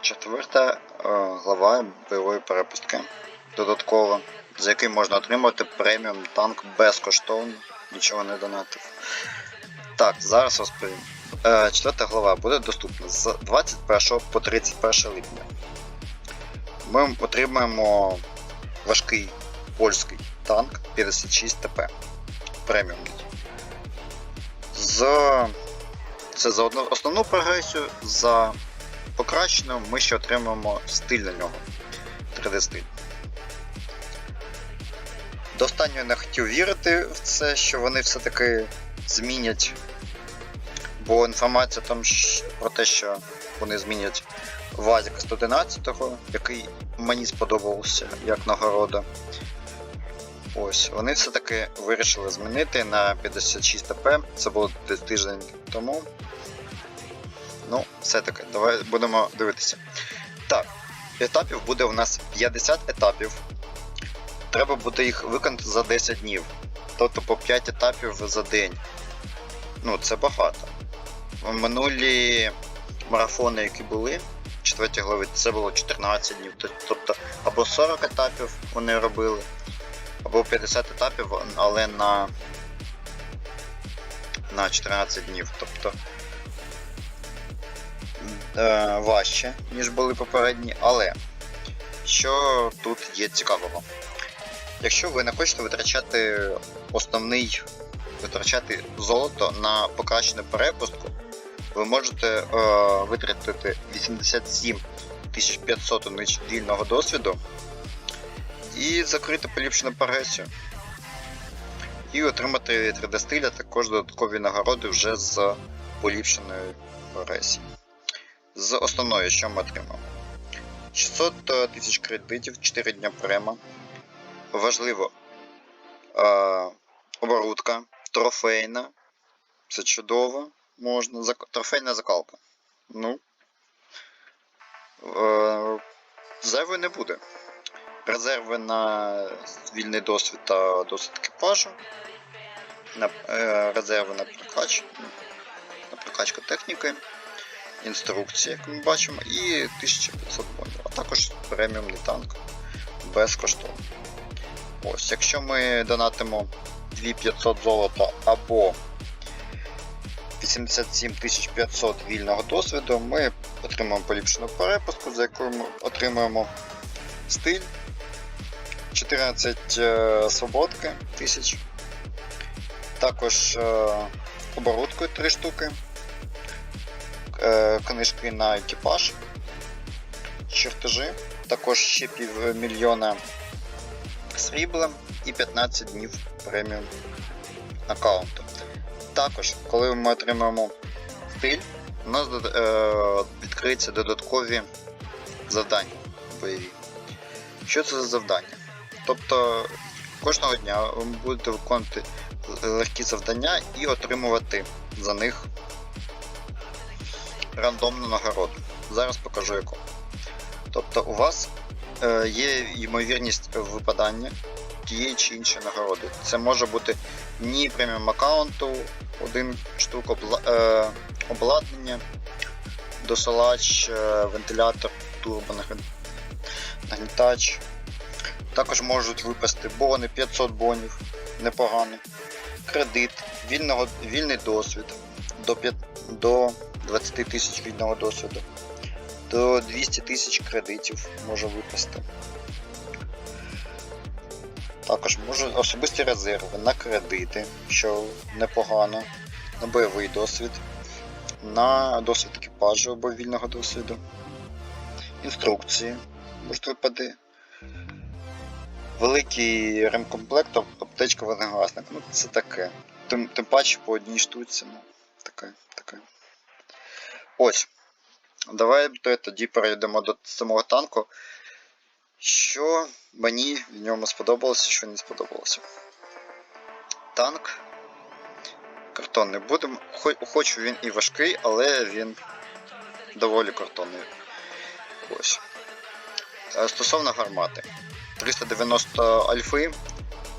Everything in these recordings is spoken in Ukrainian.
Четверта е, глава бойової перепустки. Додаткова, за який можна отримати преміум танк безкоштовно, нічого не донатив. Так, зараз розповім. Е, Четверта глава буде доступна з 21 по 31 липня. Ми отримаємо важкий польський танк 56 ТП. Преміумний. За... Це за основну прогресію, за покращену ми ще отримаємо стиль на нього. 3D стиль. До останнього не хотів вірити в це, що вони все-таки змінять. Бо інформація там про те, що вони змінять Вазік 111-го, який мені сподобався як нагорода. Ось, вони все-таки вирішили змінити на 56 ТП. Це було тиждень тому. Ну, все-таки, давай будемо дивитися. Так, етапів буде у нас 50 етапів. Треба буде їх виконати за 10 днів. Тобто по 5 етапів за день. Ну, це багато. Минулі марафони, які були, в 4 главі, це було 14 днів. Тобто або 40 етапів вони робили, або 50 етапів, але на, на 14 днів. Тобто е, важче, ніж були попередні, але що тут є цікавого? Якщо ви не хочете витрачати основний витрачати золото на покращену перепустку, ви можете е, витратити 87 500 одиниць вільного досвіду і закрити поліпшену прогресію. І отримати 3D стиль, а також додаткові нагороди вже з поліпшеної прогресії. З основної, що ми отримаємо? 600 тисяч кредитів, 4 дня према. Важливо. Е, оборудка, трофейна. Це чудово. Можна. Зак... Трофейна закалка. Ну. Е, зайвої не буде. Резерви на вільний досвід та досвід екіпажу. На, е, резерви на прокач, на прокачку техніки інструкції, як ми бачимо, і 1500 бонів, а також преміумний танк безкоштовно. Ось, якщо ми донатимо 2500 золота або 87 500 вільного досвіду, ми отримаємо поліпшену перепустку, за якою ми отримаємо стиль, 14 е, свободки тисяч, також е, оборудкою 3 штуки книжки на екіпаж, чертежі, також ще півмільйона срібла і 15 днів преміум аккаунту. Також, коли ми отримаємо стиль, у нас е, відкриються додаткові завдання бойові. Що це за завдання? Тобто кожного дня ви будете виконувати легкі завдання і отримувати за них рандомну нагороду. Зараз покажу яку. Тобто у вас е, є ймовірність випадання тієї чи іншої нагороди. Це може бути ні преміум аккаунту, один штук обла- е, обладнання, досилач, е, вентилятор, турбонагнітач. Також можуть випасти бони 500 бонів, непогано. Кредит, вільного, вільний досвід до, 5, до 20 тисяч вільного досвіду. До 200 тисяч кредитів може випасти. Також можуть особисті резерви на кредити, що непогано, на бойовий досвід, на досвід екіпажу або вільного досвіду, інструкції можуть випади. Великий ремкомплект, аптечка вогнегасник. Ну це таке. Тим, тим паче по одній штуці. Ну, таке, таке. Ось. Давай то- тоді перейдемо до самого танку. Що мені в ньому сподобалося, що не сподобалося. Танк. Картонний буде. Хо- Хоч він і важкий, але він доволі картонний. Ось. Е, Стосовно гармати. 390 альфи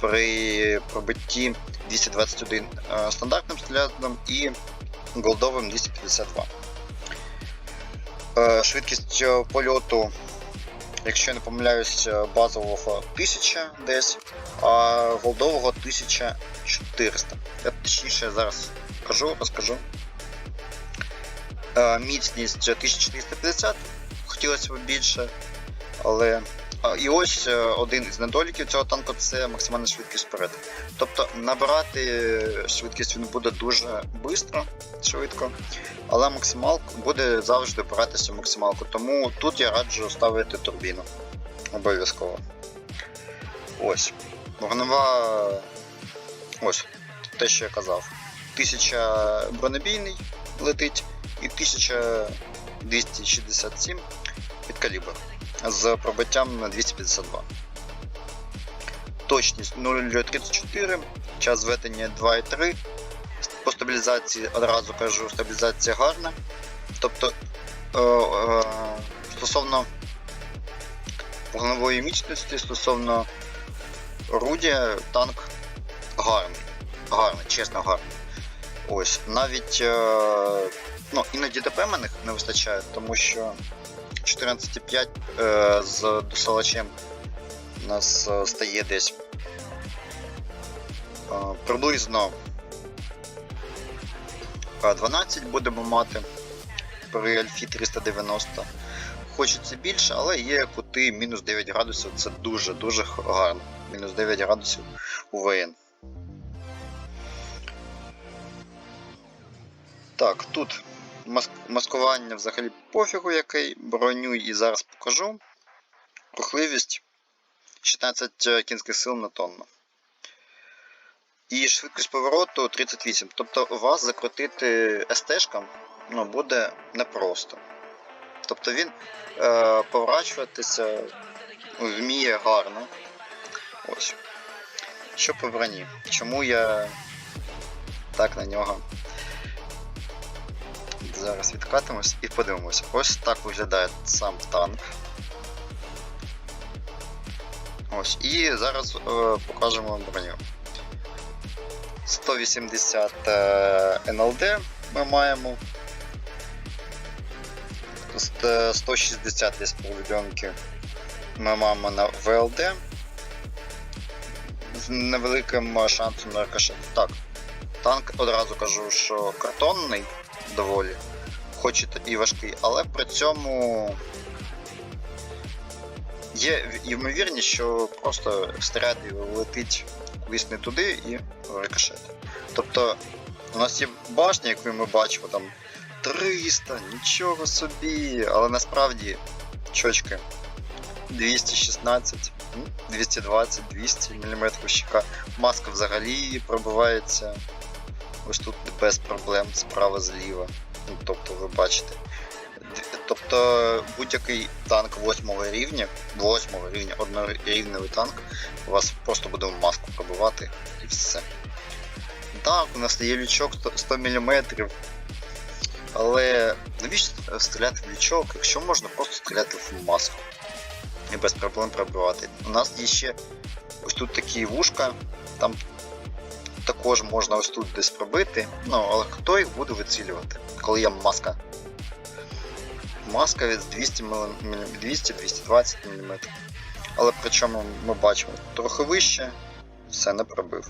при пробитті 221 е, стандартним снарядом і голдовим 252. Е, Швидкість е, польоту, якщо я не помиляюсь, е, базового 1000 десь, а голдового 1400. Я точніше зараз кажу, розкажу. Міцність 1450, хотілося б більше, але. І ось один із недоліків цього танку це максимальна швидкість вперед. Тобто набирати швидкість він буде дуже швидко, швидко, але максималку буде завжди опиратися максималку. Тому тут я раджу ставити турбіну. Обов'язково. Ось. Вогнева. Ось. Те, що я казав. 1000 бронебійний летить і 1267 під калібр з пробиттям на 252. Точність 0,34, час зведення 2,3. По стабілізації одразу кажу, стабілізація гарна. Тобто е, е, стосовно вогневої міцності, стосовно орудія, танк гарний. Гарний, чесно гарний. Ось, навіть е, ну, іноді ДПМаних не вистачає, тому що 14,5 е, з досилачем у нас е, стає десь е, приблизно е, 12 будемо мати при Альфі 390. Хочеться більше, але є кути мінус 9 градусів, це дуже-дуже гарно. Мінус 9 градусів у ВН. Так, тут мас- маскування взагалі пофігу який, броню і зараз покажу. Рухливість 16 кінських сил на тонну. І швидкість повороту 38. Тобто вас закрутити СТ-шкам ну, буде непросто. Тобто він е, поворачуватися вміє гарно. Ось. Що по броні? Чому я так на нього Зараз відкатимось і подивимося. Ось так виглядає сам танк. Ось, і зараз е, покажемо броню. 180 е, НЛД ми маємо. 160 десь повідомки ми маємо на ВЛД. З невеликим шансом на рикошет. Так, танк одразу кажу, що картонний доволі, хоч і важкий, але при цьому є ймовірність, що просто снаряд летить кудись не туди і рикошет. Тобто у нас є башня, яку ми бачимо, там 300, нічого собі, але насправді чочки 216, 220, 200 мм щека. Маска взагалі пробивається ось тут без проблем справа зліва. Ну, тобто ви бачите. Тобто будь-який танк 8 рівня, 8 рівня, однорівневий танк, у вас просто буде в маску пробивати і все. Так, у нас є лючок 100 100 мм. Але навіщо стріляти в лючок, якщо можна просто стріляти в маску і без проблем пробивати. У нас є ще ось тут такі вушка, там також можна ось тут десь пробити. Ну, але хто їх буде вицілювати, коли є маска? Маска від 200 мм, 200-220 мм. Але причому ми бачимо трохи вище, все не пробив.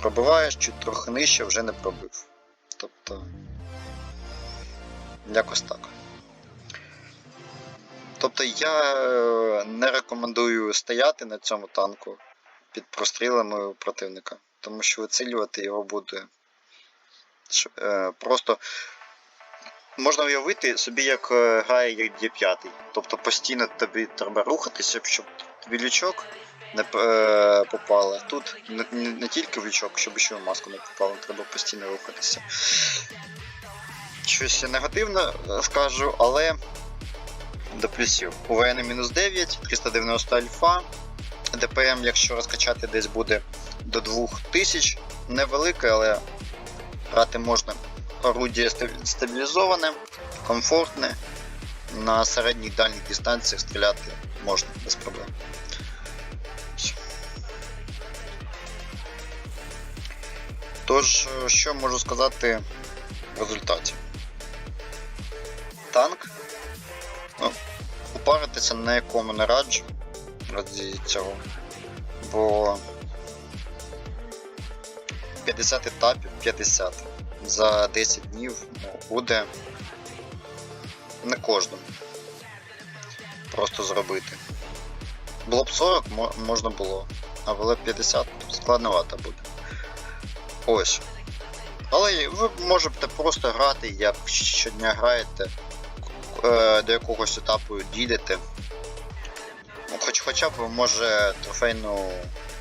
Пробиваєш, чуть трохи нижче, вже не пробив. Тобто. Якось так. Тобто я е, не рекомендую стояти на цьому танку під прострілами противника, тому що вицілювати його буде е, просто. Можна уявити собі, як е, грає як Д5. Тобто постійно тобі треба рухатися, щоб тобі лючок не е, попало. Тут не, не, не тільки в лючок, щоб ще в маску не попало, треба постійно рухатися. Щось я негативно е, скажу, але до плюсів. У ВН мінус 9, 390 альфа. ДПМ, якщо розкачати, десь буде до 2000. Невелике, але грати можна. Орудіє ста- стабілізоване, комфортне. На середніх дальніх дистанціях стріляти можна без проблем. Тож, що можу сказати в результаті? Танк паритися на якому не раджу раді цього. Бо 50 етапів, 50 за 10 днів ну, буде не кожному просто зробити. Було б 40, можна було, а було б 50, то складновато буде. Ось. Але ви можете просто грати, як щодня граєте, е, до якогось етапу дійдете. Ну, хоч хоча б може трофейну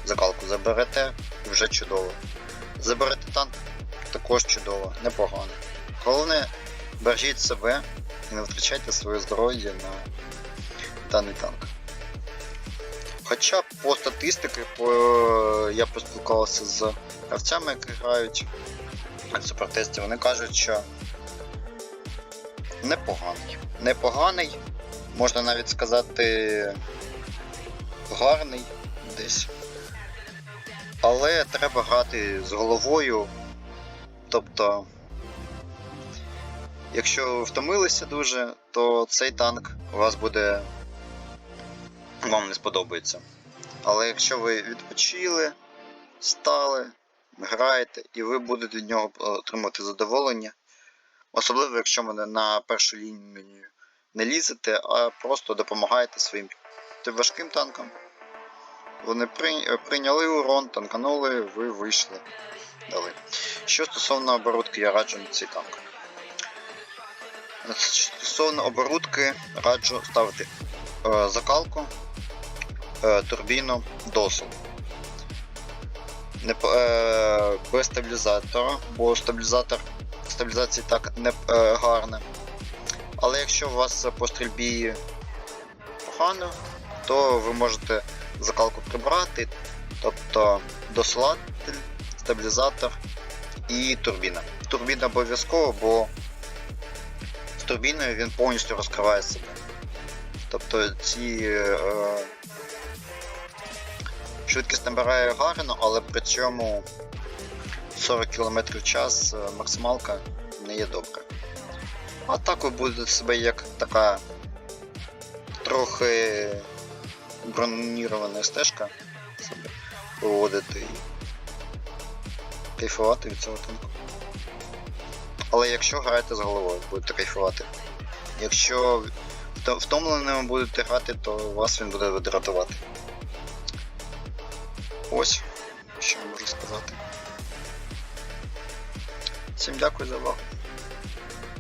закалку заберете вже чудово. Заберете танк також чудово, непогано. Головне, бережіть себе і не втрачайте своє здоров'я на даний танк. Хоча по статистиці по... я поспілкувався з гравцями, які грають на супертесті, вони кажуть, що непоганий. Непоганий, можна навіть сказати гарний десь. Але треба грати з головою. Тобто, якщо ви втомилися дуже, то цей танк у вас буде. вам не сподобається. Але якщо ви відпочили, стали, граєте, і ви будете від нього отримувати задоволення. Особливо, якщо мене на першу лінію не лізете, а просто допомагаєте своїм важким танкам. Вони прийняли урон, танканули, ви вийшли. Дали. Що стосовно оборудки, я раджу на цей танк. Стосовно оборудки раджу ставити е, закалку, е, турбіну, досу. Не, е, Без стабілізатора, бо стабілізатор стабілізації так не е, гарне. Але якщо у вас по стрільбі погано, то ви можете закалку прибрати, тобто досилатель, стабілізатор і турбіна. Турбіна обов'язково, бо з турбіною він повністю розкриває себе. Тобто ці е, швидкість набирає гарно, але при цьому 40 км в час е, максималка не є добре. А так ви будете себе як така трохи бронірована стежка собі виводити і кайфувати від цього танку. Але якщо граєте з головою, будете кайфувати. Якщо вто- втомленими будете грати, то вас він буде дратувати. Ось, що можу сказати. Всім дякую за увагу.